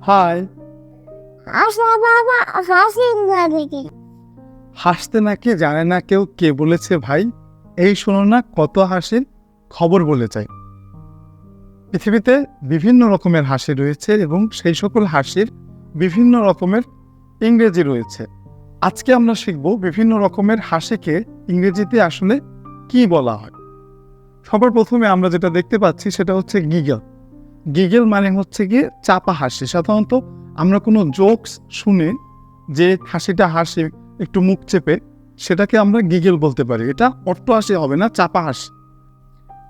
High হাসতে নাকি জানে না কেউ কে বলেছে ভাই? এই শোনো না কত হাসির খবর বলে যায়। পৃথিবীতে বিভিন্ন রকমের হাসি রয়েছে এবং সেই সকল হাসির বিভিন্ন রকমের ইংরেজি রয়েছে। আজকে আমরা শিখব বিভিন্ন রকমের হাসিকে ইংরেজিতে আসলে কি বলা হয়। সবার প্রথমে আমরা যেটা দেখতে পাচ্ছি সেটা হচ্ছে গিগল। গিগল মানে হচ্ছে গিয়ে চাপা হাসি। সাধারণত আমরা কোনো জোকস শুনে যে হাসিটা হাসি একটু মুখ চেপে সেটাকে আমরা গিগেল বলতে পারি। এটা অট্ট হাসি হবে না, চাপা হাসি।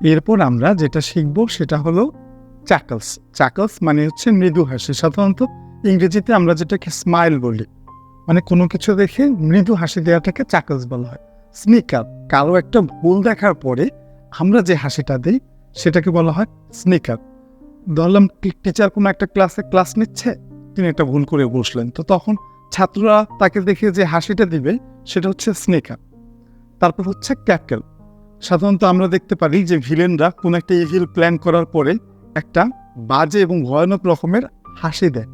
এরপর আমরা যেটা শিখব সেটা হলো চাকলস। চাকলস মানে হচ্ছে মৃদু হাসি। সাধারণত ইংরেজিতে আমরা যেটাকে স্মাইল বলি মানে কোনো কিছু দেখে মৃদু হাসি দেওয়াটাকে চাকলস বলা হয়। স্নিকার কারও একটা ভুল দেখার পরে আমরা যে হাসিটা দিই সেটাকে বলা হয় স্নিকার ধরলাম টিচার কোনো একটা ক্লাসে ক্লাস নিচ্ছে, তিনি একটা ভুল করে বসলেন। তো তখন ছাত্ররা তাকে দেখে যে হাসিটা দিবে, সেটা হচ্ছে স্নেকার তারপর হচ্ছে ক্যাকেল সাধারণত আমরা দেখতে পারি যে ভিলেনরা কোনো একটা ইভিল প্ল্যান করার পরে একটা বাজে এবং ভয়ানক রকমের হাসি দেয়।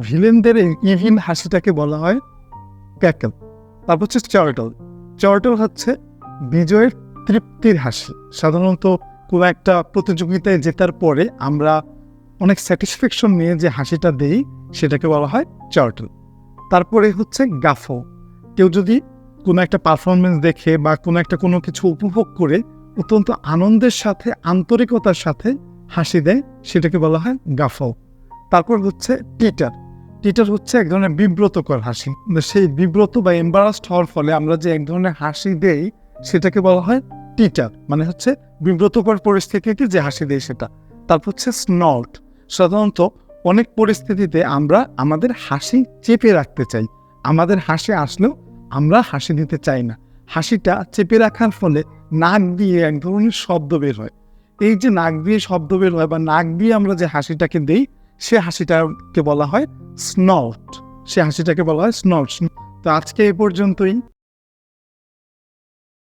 ভিলেনদের ইভিল হাসিটাকে বলা হয় ক্যাকেল তারপর হচ্ছে চার্টল চার্টল হচ্ছে বিজয়ের তৃপ্তির হাসি। সাধারণত কোনো একটা প্রতিযোগিতায় জেতার পরে আমরা অনেক স্যাটিসফ্যাকশন নিয়ে যে হাসিটা দেই, সেটাকে বলা হয় চার্টল তারপরে হচ্ছে গাফো। কেউ যদি কোনো একটা পারফরমেন্স দেখে বা কোনো একটা কোনো কিছু উপভোগ করে, অত্যন্ত আনন্দের সাথে, আন্তরিকতার সাথে হাসি দেয়, সেটাকে বলা হয় গাফো। তারপর হচ্ছে টিটার টিটার হচ্ছে এক ধরনের বিব্রতকর হাসি। সেই বিব্রত বা এম্বারাসড হওয়ার ফলে আমরা যে এক ধরনের হাসি দেই, সেটাকে বলা হয় টিটার মানে হচ্ছে বিব্রতকর পরিস্থিতিতে যে হাসি দেয় সেটা। তারপর হচ্ছে স্নল্ট সাধারণত অনেক পরিস্থিতিতে আমরা আমাদের হাসি চেপে রাখতে চাই। আমাদের হাসি আসলেও আমরা হাসি দিতে চাই না। হাসিটা চেপে রাখার ফলে নাক দিয়ে এক ধরনের শব্দ বের হয়। এই যে নাক দিয়ে শব্দ বের হয় বা নাক দিয়ে আমরা যে হাসিটাকে দেই, সে হাসিটাকে বলা হয় স্নল্ট সে হাসিটাকে বলা হয় স্নল্ট তো আজকে এ পর্যন্তই।